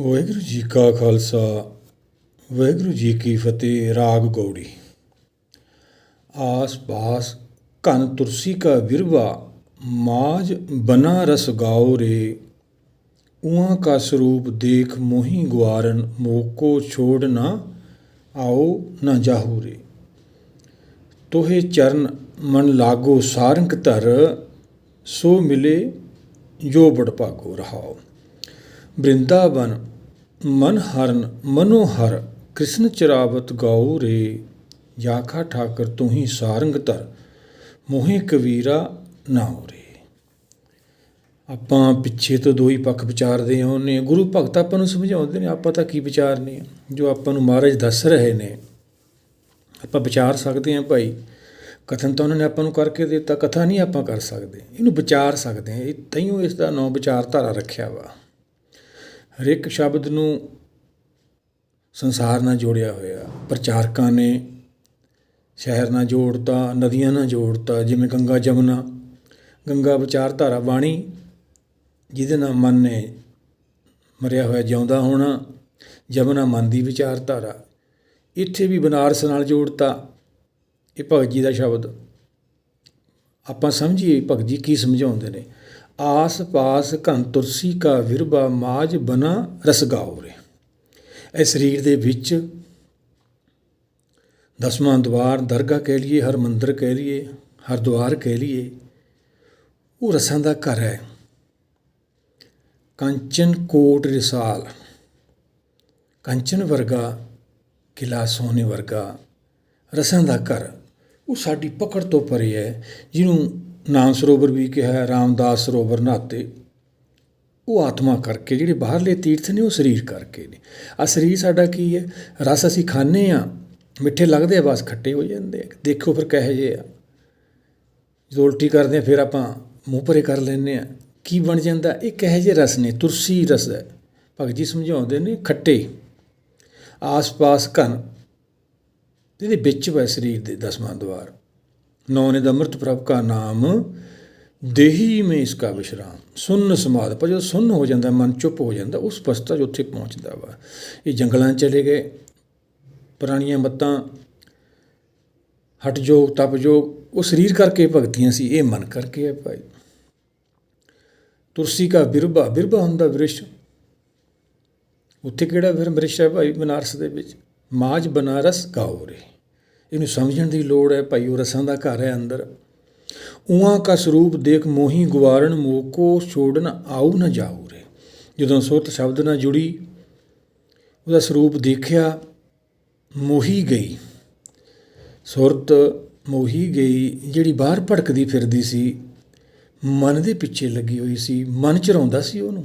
ਵਾਹਿਗੁਰੂ ਜੀ ਕਾ ਖਾਲਸਾ, ਵਾਹਿਗੁਰੂ ਜੀ ਕੀ ਫਤਿਹ, ਰਾਗ ਗੌੜੀ। ਆਸ ਪਾਸ ਘਨ ਤੁਰਸੀ ਕਾ ਵਿਰਵਾ ਮਾਜ ਬਨਾ ਰਸ ਗਾਓ ਰੇ। ਉਹਾਂ ਕਾ ਸਰੂਪ ਦੇਖ ਮੋਹੀ ਗੁਆਰਨ, ਮੋਕੋ ਛੋੜ ਨਾ ਆਓ ਨਾ ਜਾਹੂ ਰੇ। ਤੋਹੇ ਚਰਨ ਮਨ ਲਾਗੋ ਸਾਰੰਗ ਧਰ, ਸੋ ਮਿਲੇ ਜੋ ਬੜ ਭਾਗੋ ਰਹਾਓ। ਬ੍ਰਿੰਦਾਵਨ ਮਨ ਹਰਨ ਮਨੋਹਰ, ਕ੍ਰਿਸ਼ਨ ਚਰਾਵਤ ਗਾਓ ਰੇ। ਯਾਖਾ ਠਾਕਰ ਤੂੰ ਹੀ ਸਾਰੰਗ ਧਰ, ਮੋਹਿ ਕਵੀਰਾ ਨਾ ਹੋ ਰੇ। ਆਪਾਂ ਪਿੱਛੇ ਤੋਂ ਦੋ ਹੀ ਪੱਖ ਵਿਚਾਰਦੇ ਆਉਂਦੇ ਹਾਂ। ਗੁਰੂ ਭਗਤ ਆਪਾਂ ਨੂੰ ਸਮਝਾਉਂਦੇ ਨੇ, ਆਪਾਂ ਤਾਂ ਕੀ ਵਿਚਾਰਨੇ ਆ ਜੋ ਆਪਾਂ ਨੂੰ ਮਹਾਰਾਜ ਦੱਸ ਰਹੇ ਨੇ। ਆਪਾਂ ਵਿਚਾਰ ਸਕਦੇ ਹਾਂ ਭਾਈ। ਕਥਨ ਤਾਂ ਉਹਨਾਂ ਨੇ ਆਪਾਂ ਨੂੰ ਕਰਕੇ ਦਿੱਤਾ, ਕਥਾ ਨਹੀਂ ਆਪਾਂ ਕਰ ਸਕਦੇ। ਇਹਨੂੰ ਵਿਚਾਰ ਸਕਦੇ ਹਾਂ। ਇਹ ਤਈਓ ਇਸ ਦਾ ਨਾਂ ਵਿਚਾਰਧਾਰਾ ਰੱਖਿਆ ਵਾ। ਹਰੇਕ ਸ਼ਬਦ ਨੂੰ ਸੰਸਾਰ ਨਾਲ ਜੋੜਿਆ ਹੋਇਆ। ਪ੍ਰਚਾਰਕਾਂ ਨੇ ਸ਼ਹਿਰ ਨਾਲ ਜੋੜਤਾ, ਨਦੀਆਂ ਨਾਲ ਜੋੜਤਾ, ਜਿਵੇਂ ਗੰਗਾ ਜਮਨਾ। ਗੰਗਾ ਵਿਚਾਰਧਾਰਾ ਬਾਣੀ, ਜਿਹਦੇ ਨਾਲ ਮਨ ਨੇ ਮਰਿਆ ਹੋਇਆ ਜਿਉਂਦਾ ਹੋਣਾ, ਜਮਨਾ ਮਨ ਦੀ ਵਿਚਾਰਧਾਰਾ। ਇੱਥੇ ਵੀ ਬਨਾਰਸ ਨਾਲ ਜੋੜਤਾ, ਇਹ ਭਗਤ ਜੀ ਦਾ ਸ਼ਬਦ। ਆਪਾਂ ਸਮਝੀਏ ਭਗਤ ਜੀ ਕੀ ਸਮਝਾਉਂਦੇ ਨੇ। ਆਸ ਪਾਸ ਘਨ ਤੁਰਸੀ ਕਾ ਵਿਰਬਾ ਮਾਜ ਬਨਾ ਰਸ ਗਾਓ ਇਹ ਸਰੀਰ ਦੇ ਵਿੱਚ ਦਸਵਾਂ ਦਵਾਰ ਦਰਗਾਹ ਕਹਿ ਲਈਏ, ਹਰ ਮੰਦਰ ਕਹਿ ਲਈਏ, ਹਰ ਦੁਆਰ ਕਹਿ ਲਈਏ, ਉਹ ਰਸਾਂ ਦਾ ਘਰ ਹੈ। ਕੰਚਨ ਕੋਟ ਰਿਸਾਲ। ਕੰਚਨ ਵਰਗਾ, ਕਿਲਾ ਸੋਨੇ ਵਰਗਾ ਰਸਾਂ ਦਾ ਘਰ। ਉਹ ਸਾਡੀ ਪਕੜ ਤੋਂ ਪਰੇ ਹੈ, ਜਿਹਨੂੰ ਨਾਮ ਸਰੋਵਰ ਵੀ ਕਿਹਾ ਰਾਮਦਾਸ ਸਰੋਵਰ ਨਾਤੇ। ਉਹ ਆਤਮਾ ਕਰਕੇ, ਜਿਹੜੇ ਬਾਹਰਲੇ ਤੀਰਥ ਨੇ, ਉਹ ਸਰੀਰ ਕਰਕੇ ਨੇ। ਆ ਸਰੀਰ ਸਾਡਾ ਕੀ ਹੈ? ਰਸ ਅਸੀਂ ਖਾਂਦੇ ਆ ਮਿੱਠੇ ਲੱਗਦੇ ਆ, ਬਸ ਖੱਟੇ ਹੋ ਜਾਂਦੇ ਆ। ਦੇਖੋ ਫਿਰ ਕਹੇ ਜੇ ਆ। ਜਦੋਂ ਉਲਟੀ ਕਰਦੇ ਆ ਫਿਰ ਆਪਾਂ ਮੂੰਹ ਭਰੇ ਕਰ ਲੈਂਦੇ ਆ ਕੀ ਬਣ ਜਾਂਦਾ? ਇਹ ਕਹੇ ਜੇ ਰਸ ਨੇ? ਤੁਰਸੀ ਰਸ ਹੈ। ਭਗਤ ਜੀ ਸਮਝਾਉਂਦੇ ਨੇ, ਖੱਟੇ। ਆਸ-ਪਾਸ ਘਨ। ਇਹਦੇ ਵਿੱਚ ਵੈ ਸਰੀਰ ਦੇ ਦਸਵਾਂ ਦਵਾਰ। ਨੌ ਨੇ ਅੰਮ੍ਰਿਤ ਪ੍ਰਭ ਕਾ ਨਾਮ, ਦੇਹੀ ਮੇ ਇਸਕਾ ਵਿਸ਼ਰਾਮ। ਸੁੰਨ ਸਮਾਦ ਪਰ ਜਦੋਂ ਸੁੰਨ ਹੋ ਜਾਂਦਾ, ਮਨ ਚੁੱਪ ਹੋ ਜਾਂਦਾ, ਉਸ ਪਸਤਾ ਜੋ ਉੱਥੇ ਪਹੁੰਚਦਾ ਵਾ, ਇਹ ਜੰਗਲਾਂ 'ਚ ਚਲੇ ਗਏ। ਪੁਰਾਣੀਆਂ ਮੱਤਾਂ ਹਟ ਜੋਗ ਤਪ ਜੋਗ ਉਹ ਸਰੀਰ ਕਰਕੇ ਭਗਤੀਆਂ ਸੀ, ਇਹ ਮਨ ਕਰਕੇ ਹੈ ਭਾਈ। ਤੁਰਸੀ ਕਾ ਬਿਰਬਾ ਬਿਰਬਾ ਹੁੰਦਾ ਵਿਰਿਸ਼ ਉੱਥੇ ਕਿਹੜਾ ਫਿਰ ਵਿਰਿਸ਼ ਹੈ ਭਾਈ? ਬਨਾਰਸ ਦੇ ਵਿੱਚ। ਮਾਜ ਬਨਾਰਸ ਗਾਓ ਰੇ। ਇਹਨੂੰ ਸਮਝਣ ਦੀ ਲੋੜ ਹੈ, ਭਾਈ ਉਹ ਰਸਾਂ ਦਾ ਘਰ ਹੈ ਅੰਦਰ। ਉਹਾਂ ਕਾ ਸਰੂਪ ਦੇਖ ਮੋਹੀ ਗੁਵਾਰਨ ਮੋਕੋ ਛੋੜਨ ਆਉ ਨਾ ਜਾਉ ਰੇ। ਜਦੋਂ ਸੁਰਤ ਸ਼ਬਦ ਨਾਲ ਜੁੜੀ, ਉਹਦਾ ਸਰੂਪ ਦੇਖਿਆ, ਮੋਹੀ ਗਈ। ਸੁਰਤ ਮੋਹੀ ਗਈ, ਜਿਹੜੀ ਬਾਹਰ ਭੜਕਦੀ ਫਿਰਦੀ ਸੀ, ਮਨ ਦੇ ਪਿੱਛੇ ਲੱਗੀ ਹੋਈ ਸੀ, ਮਨ ਚਰਾਉਂਦਾ ਸੀ ਉਹਨੂੰ।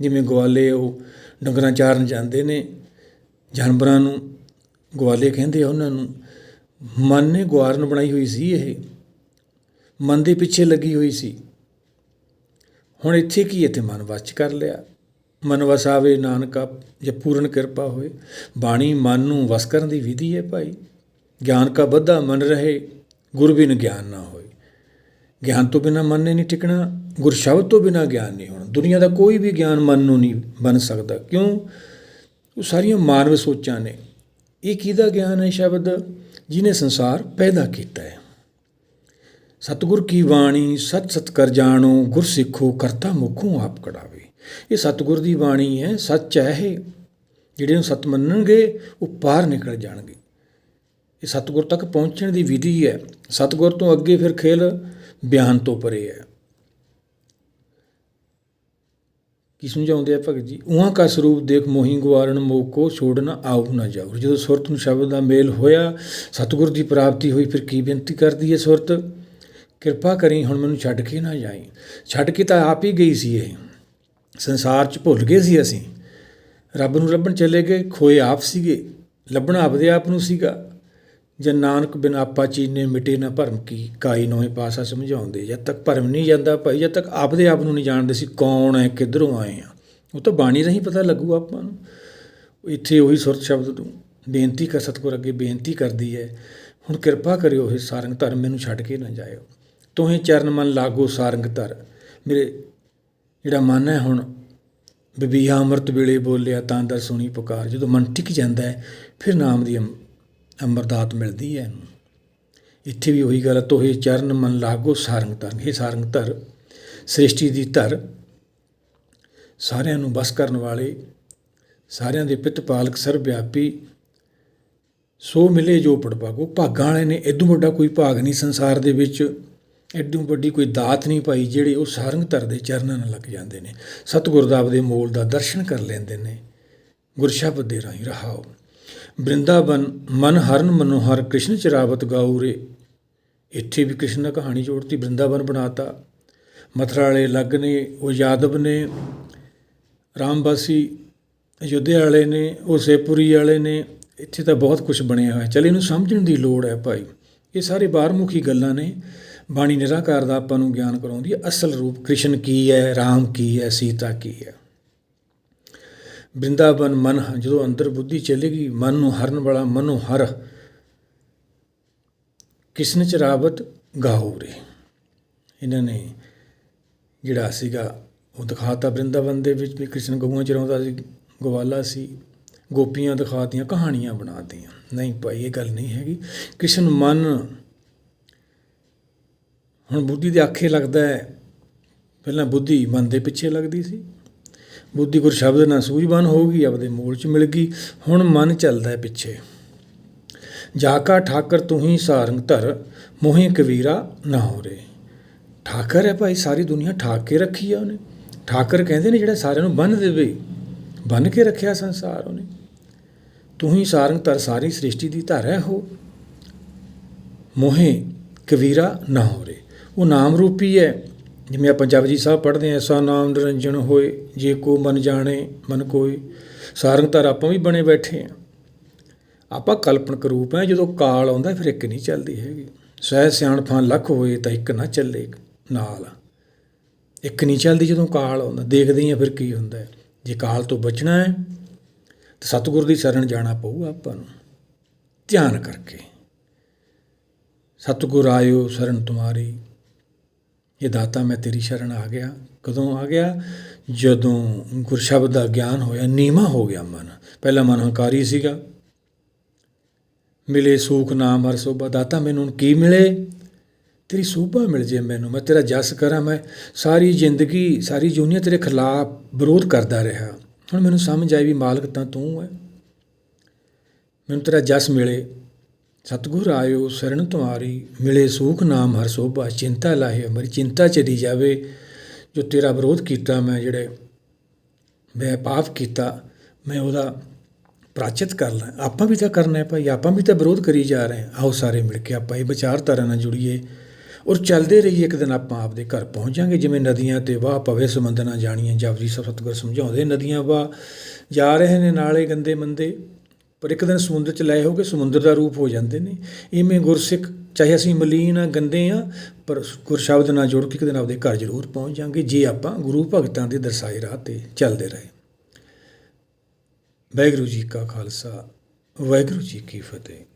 ਜਿਵੇਂ ਗਵਾਲੇ ਉਹ ਡੰਗਰਾਂ ਚਾਰਨ ਜਾਂਦੇ ਨੇ, ਜਾਨਵਰਾਂ ਨੂੰ ਗਵਾਲੇ ਕਹਿੰਦੇ ਆ ਉਹਨਾਂ ਨੂੰ ਮਨ ਨੇ ਗੁਆਰਨ ਬਣਾਈ ਹੋਈ ਸੀ ਇਹ। ਮਨ ਦੇ ਪਿੱਛੇ ਲੱਗੀ ਹੋਈ ਸੀ। ਹੁਣ ਇੱਥੇ ਕੀ ਇੱਥੇ ਮਨ ਵਸ ਕਰ ਲਿਆ। ਮਨ ਵਸਾਵੇ ਨਾਨਕਾ ਜੇ ਪੂਰਨ ਕਿਰਪਾ ਹੋਏ। ਬਾਣੀ ਮਨ ਨੂੰ ਵਸ ਕਰਨ ਦੀ ਵਿਧੀ ਹੈ ਭਾਈ। ਗਿਆਨ ਕਾ ਬੱਧਾ ਮਨ ਰਹੇ, ਗੁਰ ਬਿਨ ਗਿਆਨ ਨਾ ਹੋਏ। ਗਿਆਨ ਤੋਂ ਬਿਨਾ ਮਨ ਨੇ ਨਹੀਂ ਟਿਕਣਾ, ਗੁਰ ਸ਼ਬਦ ਤੋਂ ਬਿਨਾ ਗਿਆਨ ਨਹੀਂ ਹੋਣਾ। ਦੁਨੀਆ ਦਾ ਕੋਈ ਵੀ ਗਿਆਨ ਮਨ ਨੂੰ ਨਹੀਂ ਬਣ ਸਕਦਾ। ਕਿਉਂ? ਉਹ ਸਾਰੀਆਂ ਮਾਨਵ ਸੋਚਾਂ ਨੇ। ਇਹ ਕਿਹਦਾ ਗਿਆਨ ਹੈ ਸ਼ਬਦ? ਜਿਨੇ ਸੰਸਾਰ ਪੈਦਾ ਕੀਤਾ ਹੈ। ਸਤਿਗੁਰ ਕੀ ਬਾਣੀ ਸਤ ਸਤ ਕਰ ਜਾਣੋ, ਗੁਰ ਸਿੱਖੋ, ਕਰਤਾ ਮੁਖੋਂ ਆਪ ਕਢਾਵੇ। ਇਹ ਸਤਿਗੁਰ ਦੀ ਬਾਣੀ ਹੈ, ਸੱਚ ਹੈ ਇਹ। ਜਿਹੜੇ ਨੂੰ ਸਤ ਮੰਨਣਗੇ, ਉਹ ਪਾਰ ਨਿਕਲ ਜਾਣਗੇ। ਇਹ ਸਤਿਗੁਰ ਤੱਕ ਪਹੁੰਚਣ ਦੀ ਵਿਧੀ ਹੈ। ਸਤਿਗੁਰ ਤੋਂ ਅੱਗੇ ਫਿਰ ਖੇਲ ਬਿਆਨ ਤੋਂ ਪਰੇ ਹੈ। ਕੀ ਸਮਝਾਉਂਦੇ ਆ ਭਗਤ ਜੀ? ਉਹਾਂ ਕਾ ਸਰੂਪ ਦੇਖ ਮੋਹੀ ਗਵਾਰਨ ਮੋਕੋ ਛੋੜਨਾ ਆਉ ਨਾ ਜਾਉ। ਜਦੋਂ ਸੁਰਤ ਨੂੰ ਸ਼ਬਦ ਦਾ ਮੇਲ ਹੋਇਆ, ਸਤਿਗੁਰ ਦੀ ਪ੍ਰਾਪਤੀ ਹੋਈ, ਫਿਰ ਕੀ ਬੇਨਤੀ ਕਰਦੀ ਹੈ ਸੁਰਤ? ਕਿਰਪਾ ਕਰੀ ਹੁਣ ਮੈਨੂੰ ਛੱਡ ਕੇ ਨਾ ਜਾਈ। ਛੱਡ ਕੇ ਤਾਂ ਆਪ ਹੀ ਗਈ ਸੀ ਇਹ। ਸੰਸਾਰ 'ਚ ਭੁੱਲ ਗਏ ਸੀ ਅਸੀਂ। ਰੱਬ ਨੂੰ ਲੱਭਣ ਚਲੇ ਗਏ, ਖੋਏ ਆਪ ਸੀਗੇ। ਲੱਭਣਾ ਆਪਦੇ ਆਪ ਨੂੰ ਸੀਗਾ। ਜਨ ਨਾਨਕ ਬਿਨ ਆਪਾ ਚੀਨੇ ਮਿਟੇ ਨਾ ਭਰਮ ਕੀ, ਕਾਈ ਨੋਏ ਪਾਸਾ ਸਮਝਾਉਂਦੇ। ਜਦ ਤੱਕ ਭਰਮ ਨਹੀਂ ਜਾਂਦਾ ਭਾਈ, ਜਦ ਤੱਕ ਆਪਦੇ ਆਪ ਨੂੰ ਨਹੀਂ ਜਾਣਦੇ ਸੀ ਕੌਣ ਹੈ ਕਿੱਧਰੋਂ ਆਏ ਆ। ਉਹ ਤਾਂ ਬਾਣੀ ਰਹੀ ਪਤਾ ਲੱਗੂ ਆਪਾਂ ਨੂੰ। ਇੱਥੇ ਉਹੀ ਸੁਰਤ ਸ਼ਬਦ ਨੂੰ ਬੇਨਤੀ ਕਰ, ਸਤਿਗੁਰ ਅੱਗੇ ਬੇਨਤੀ ਕਰਦੀ ਹੈ ਹੁਣ ਕਿਰਪਾ ਕਰਿਓ ਇਹ ਸਾਰੰਗ ਧਰਮ ਮੈਨੂੰ ਛੱਡ ਕੇ ਨਾ ਜਾਇਓ। ਤੋਹੇ ਚਰਨ ਮਨ ਲਾਗੋ ਸਾਰੰਗ ਧਰ। ਮੇਰੇ ਜਿਹੜਾ ਮਨ ਹੈ ਹੁਣ ਬਬੀਹਾ ਅੰਮ੍ਰਿਤ ਵੇਲੇ ਬੋਲਿਆ, ਤਾਂ ਦਰ ਸੁਣੀ ਪੁਕਾਰ। ਜਦੋਂ ਮਨ ਟਿਕ ਜਾਂਦਾ ਹੈ ਫਿਰ ਨਾਮ ਦੀ ਅੰਮ- ਮਿਲਦੀ ਹੈ। ਇਹਨੂੰ ਇੱਥੇ ਵੀ ਉਹੀ ਗੱਲ ਹੈ, ਤੋਹੇ ਚਰਨ ਮਨ ਲਾਗੋ ਸਾਰੰਗ ਧਰ। ਇਹ ਸਾਰੰਗ ਧਰ ਸ੍ਰਿਸ਼ਟੀ ਦੀ ਧਰ। ਸਾਰਿਆਂ ਨੂੰ ਬਸ ਕਰਨ ਵਾਲੇ ਸਾਰਿਆਂ ਦੇ ਪਿੱਤ ਪਾਲਕ ਸਰਬ ਵਿਆਪੀ ਸੋ ਮਿਲੇ ਜੋ ਪੜਪਾਗੋ ਭਾਗਾਂ। ਵਾਲੇ ਨੇ ਇਦੋਂ ਵੱਡਾ ਕੋਈ ਭਾਗ ਨਹੀਂ ਸੰਸਾਰ ਦੇ ਵਿੱਚ। ਐਡੂ ਵੱਡੀ ਕੋਈ ਦਾਤ ਨਹੀਂ ਪਾਈ ਜਿਹੜੇ ਉਹ ਸਾਰੰਗ ਧਰ ਦੇ ਚਰਨਾਂ ਨਾਲ ਲੱਗ ਜਾਂਦੇ ਨੇ। ਸਤਿਗੁਰ ਦੇ ਮੋਲ ਦਾ ਦਰਸ਼ਨ ਕਰ ਲੈਂਦੇ ਨੇ। ਗੁਰਸ਼ਬਦ ਦੇ ਰਾਹੀਂ ਰਹਾਓ। ਬ੍ਰਿੰਦਾਵਨ ਮਨ ਹਰਨ ਮਨੋਹਰ ਕ੍ਰਿਸ਼ਨ ਚਰਾਵਤ ਗਾਉਰੇ ਇੱਥੇ ਵੀ ਕ੍ਰਿਸ਼ਨ ਨੇ ਕਹਾਣੀ ਜੋੜਤੀ, ਬ੍ਰਿੰਦਾਵਨ ਬਣਾਤਾ। ਮਥੁਰਾ ਵਾਲੇ ਲੱਗ ਨੇ, ਉਹ ਯਾਦਵ ਨੇ ਰਾਮਬਾਸੀ ਅਯੁੱਧਿਆ ਵਾਲੇ ਨੇ, ਉਹ ਸੇਪੁਰੀ ਵਾਲੇ ਨੇ, ਇੱਥੇ ਤਾਂ ਬਹੁਤ ਕੁਝ ਬਣਿਆ ਹੋਇਆ। ਚਲ ਇਹਨੂੰ ਸਮਝਣ ਦੀ ਲੋੜ ਹੈ ਭਾਈ। ਇਹ ਸਾਰੇ ਬਾਹਰਮੁਖੀ ਗੱਲਾਂ ਨੇ। ਬਾਣੀ ਨਿਰਾਕਾਰ ਦਾ ਆਪਾਂ ਨੂੰ ਗਿਆਨ ਕਰਾਉਂਦੀ ਹੈ, ਅਸਲ ਰੂਪ ਕ੍ਰਿਸ਼ਨ ਕੀ ਹੈ, ਰਾਮ ਕੀ ਹੈ, ਸੀਤਾ ਕੀ ਹੈ। ਬ੍ਰਿੰਦਾਵਨ ਮਨ, ਜਦੋਂ ਅੰਦਰ ਬੁੱਧੀ ਚਲੇਗੀ ਮਨ ਨੂੰ ਹਰਨ ਵਾਲਾ ਮਨੋ ਹਰ, ਕਿਸਨ ਚਰਾਵਤ ਗਾਉਰੇ ਇਹਨਾਂ ਨੇ ਜਿਹੜਾ ਸੀਗਾ, ਉਹ ਦਿਖਾਤਾ ਬ੍ਰਿੰਦਾਵਨ ਦੇ ਵਿੱਚ ਵੀ ਕ੍ਰਿਸ਼ਨ ਗਊਆਂ ਚਰਾਉਂਦਾ ਸੀ, ਗਵਾਲਾ ਸੀ, ਗੋਪੀਆਂ ਦਿਖਾਤੀਆਂ, ਕਹਾਣੀਆਂ ਬਣਾਤੀਆਂ। ਨਹੀਂ ਭਾਈ, ਇਹ ਗੱਲ ਨਹੀਂ ਹੈਗੀ। ਕ੍ਰਿਸ਼ਨ ਮਨ, ਹੁਣ ਬੁੱਧੀ ਦੇ ਆਖੇ ਲੱਗਦਾ ਹੈ, ਪਹਿਲਾਂ ਬੁੱਧੀ ਮਨ ਦੇ ਪਿੱਛੇ ਲੱਗਦੀ ਸੀ। ਬੁੱਧੀ ਗੁਰ ਸ਼ਬਦ ਨਾਲ ਸੂਝਵਾਨ ਹੋ ਗਈ, ਆਪਦੇ ਮੂਲ ਚ ਮਿਲ ਗਈ। ਹੁਣ ਮਨ ਚੱਲਦਾ ਹੈ ਪਿੱਛੇ। ਜਾਕਾ ਠਾਕਰ ਤੂੰ ਹੀ ਸਾਰੰਗ ਧਰ, ਮੋਹੇ ਕਬੀਰਾ ਨਾ ਹੋ ਰੇ। ਠਾਕਰ ਹੈ ਭਾਈ, ਸਾਰੀ ਦੁਨੀਆ ਠਾਕ ਕੇ ਰੱਖੀ ਆ ਉਹਨੇ। ਠਾਕਰ ਕਹਿੰਦੇ ਨੇ ਜਿਹੜਾ ਸਾਰਿਆਂ ਨੂੰ ਬੰਨ ਦੇਵੇ, ਬੰਨ ਕੇ ਰੱਖਿਆ ਸੰਸਾਰ ਉਹਨੇ। ਤੂੰ ਹੀ ਸਾਰੰਗ ਧਰ, ਸਾਰੀ ਸ੍ਰਿਸ਼ਟੀ ਦੀ ਧਰ ਹੈ ਉਹ। ਮੋਹੇ ਕਬੀਰਾ ਨਾ ਹੋ ਰੇ। ਉਹ ਨਾਮ ਰੂਪੀ ਹੈ। ਜਿਵੇਂ ਆਪਾਂ ਜਪਜੀ ਸਾਹਿਬ ਪੜ੍ਹਦੇ ਹਾਂ ਐਸਾ ਨਾਮ ਨਿਰੰਜਨ ਹੋਏ, ਜੇ ਕੋ ਮਨ ਜਾਣੇ, ਮਨ ਕੋਈ ਸਾਰੰਗ ਧਰ ਆਪਾਂ ਵੀ ਬਣੇ ਬੈਠੇ ਆ ਆਪਾਂ ਕਲਪਨਕ ਰੂਪ ਹੈ, ਜਦੋਂ ਕਾਲ ਆਉਂਦਾ, ਫਿਰ ਇੱਕ ਨਹੀਂ ਚੱਲਦੀ ਹੈਗੀ। ਸਹਿ ਸਿਆਣਪਾਂ ਲੱਖ ਹੋਏ, ਤਾਂ ਇੱਕ ਨਾ ਚੱਲੇ ਨਾਲ। ਇੱਕ ਨਹੀਂ ਚੱਲਦੀ ਜਦੋਂ ਕਾਲ ਆਉਂਦਾ, ਦੇਖਦੇ ਹੀ ਆ ਫਿਰ ਕੀ ਹੁੰਦਾ ਜੇ ਕਾਲ ਤੋਂ ਬਚਣਾ ਹੈ, ਤਾਂ ਸਤਿਗੁਰ ਦੀ ਸ਼ਰਨ ਜਾਣਾ ਪਊਗਾ ਆਪਾਂ ਨੂੰ। ਧਿਆਨ ਕਰਕੇ। ਸਤਿਗੁਰ ਆਇਓ, ਸ਼ਰਨ ਤੁਮਾਰੀ। ਇਹ ਦਾਤਾ ਮੈਂ ਤੇਰੀ ਸ਼ਰਨ ਆ ਗਿਆ। ਕਦੋਂ ਆ ਗਿਆ? ਜਦੋਂ ਗੁਰਸ਼ਬਦ ਦਾ ਗਿਆਨ ਹੋਇਆ ਨੀਮਾ ਹੋ ਗਿਆ ਮਨ। ਪਹਿਲਾਂ ਮਨ ਹੰਕਾਰੀ ਸੀਗਾ। ਮਿਲੇ ਸੂਖ ਨਾਮ ਹਰ ਸੋਭਾ, ਦਾਤਾ ਮੈਨੂੰ ਕੀ ਮਿਲੇ? ਤੇਰੀ ਸੋਭਾ ਮਿਲ ਜੇ ਮੈਨੂੰ, ਮੈਂ ਤੇਰਾ ਜਸ ਕਰਾਂ, ਮੈਂ ਸਾਰੀ ਜ਼ਿੰਦਗੀ, ਸਾਰੀ ਜੂਨੀਆ ਤੇਰੇ ਖਿਲਾਫ ਵਿਰੋਧ ਕਰਦਾ ਰਿਹਾ। ਹੁਣ ਮੈਨੂੰ ਸਮਝ ਆਈ ਵੀ ਮਾਲਕ ਤਾਂ ਤੂੰ ਹੈ। ਮੈਨੂੰ ਤੇਰਾ ਜਸ ਮਿਲੇ। ਸਤਿਗੁਰ ਆਇਓ ਸ਼ਰਨ ਤੁਮਾਰੀ ਮਿਲੇ ਸੂਖ ਨਾਮ ਹਰ ਸੋਭਾ, ਚਿੰਤਾ ਲਾਹੇ ਮੇਰੀ ਚਿੰਤਾ ਚਲੀ ਜਾਵੇ, ਜੋ ਤੇਰਾ ਵਿਰੋਧ ਕੀਤਾ ਮੈਂ, ਜਿਹੜੇ ਮੈਂ ਪਾਪ ਕੀਤਾ, ਮੈਂ ਉਹਦਾ ਪ੍ਰਾਚਿਤ ਕਰ ਲਾਂ। ਆਪਾਂ ਵੀ ਤਾਂ ਕਰਨਾ ਹੈ ਭਾਈ, ਆਪਾਂ ਵੀ ਤਾਂ ਵਿਰੋਧ ਕਰੀ ਜਾ ਰਹੇ ਹਾਂ। ਆਓ ਸਾਰੇ ਮਿਲ ਕੇ ਆਪਾਂ ਇਹ ਵਿਚਾਰਧਾਰਾ ਨਾਲ ਜੁੜੀਏ ਔਰ ਚੱਲਦੇ ਰਹੀਏ ਇੱਕ ਦਿਨ ਆਪਾਂ ਆਪਦੇ ਘਰ ਪਹੁੰਚਾਂਗੇ ਜਿਵੇਂ ਨਦੀਆਂ ਤੇ ਵਾਹ ਪਵੇ ਸਮੁੰਦਰ ਨਾ ਜਾਣੀਆਂ ਜਪਜੀ ਸਤਿਗੁਰ ਸਮਝਾਉਂਦੇ, ਨਦੀਆਂ ਵਾਹ ਜਾ ਰਹੇ ਨੇ ਨਾਲੇ ਗੰਦੇ ਮੰਦੇ। ਪਰ ਇੱਕ ਦਿਨ ਸਮੁੰਦਰ ਚ ਲੈ ਹੋਗੇ ਸਮੁੰਦਰ ਦਾ ਰੂਪ ਹੋ ਜਾਂਦੇ ਨੇ। ਇਵੇਂ ਗੁਰਸਿੱਖ, ਚਾਹੇ ਅਸੀਂ ਮਲੀਨ ਆ, ਗੰਦੇ ਆ, ਪਰ ਗੁਰ ਸ਼ਬਦ ਨਾਲ ਜੁੜ ਕੇ ਇੱਕ ਦਿਨ ਆਪਦੇ ਘਰ ਜ਼ਰੂਰ ਪਹੁੰਚ ਜਾਾਂਗੇ, ਜੇ ਆਪਾਂ ਗੁਰੂ ਭਗਤਾਂ ਦੇ ਦਰਸਾਏ ਰਾਹ ਤੇ ਚੱਲਦੇ ਰਹੇ। ਵਾਹਿਗੁਰੂ ਜੀ ਕਾ ਖਾਲਸਾ, ਵਾਹਿਗੁਰੂ ਜੀ ਕੀ ਫਤਿਹ।